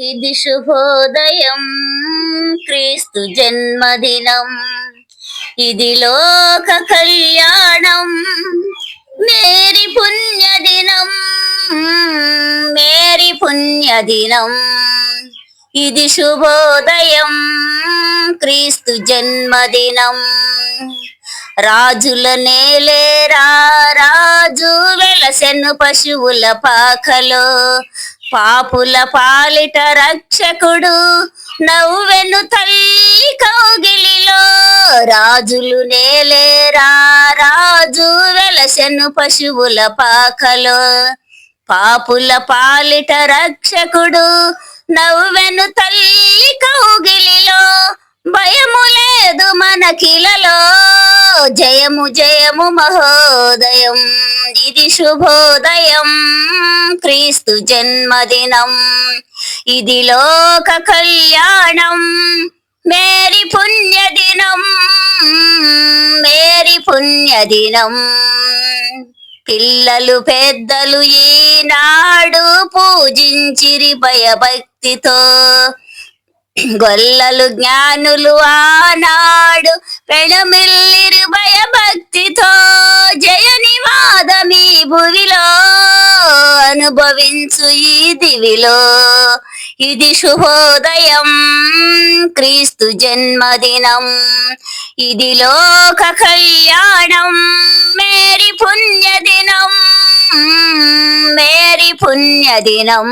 ఇది శుభోదయం క్రీస్తు జన్మదినం. ఇది లోక కళ్యాణం మేరీ పుణ్యదినం మేరీ పుణ్యదినం. ఇది శుభోదయం క్రీస్తు జన్మదినం. రాజుల నేలేరా వెలసెను పశువుల పాకలో. పాపుల పాలిట రక్షకుడు నవ్వెను తల్లి కౌగిలిలో. రాజులు నేలేరా రాజు వెలసెను పశువుల పాకలో. పాపుల పాలిట రక్షకుడు నవ్వెను తల్లి కౌగిలిలో. భయము లేదు మనకిలలో జయము జయము మహోదయం. ఇది శుభోదయం. క్రీస్తు జన్మదినం. ఇది లోక కళ్యాణం. మేరీ పుణ్యదినం. మేరీ పుణ్యదినం. పిల్లలు పెద్దలు ఈనాడు పూజించిరి భయభక్తితో. గొల్లలు జ్ఞానులు ఆనాడు పెళమిల్లిరు భయభక్తి అనుభవించు ఈ దివిలో. ఇది శుభోదయం. క్రీస్తు జన్మదినం. ఇది లోక కళ్యాణం. మేరీ పుణ్యదినం. మేరీ పుణ్యదినం.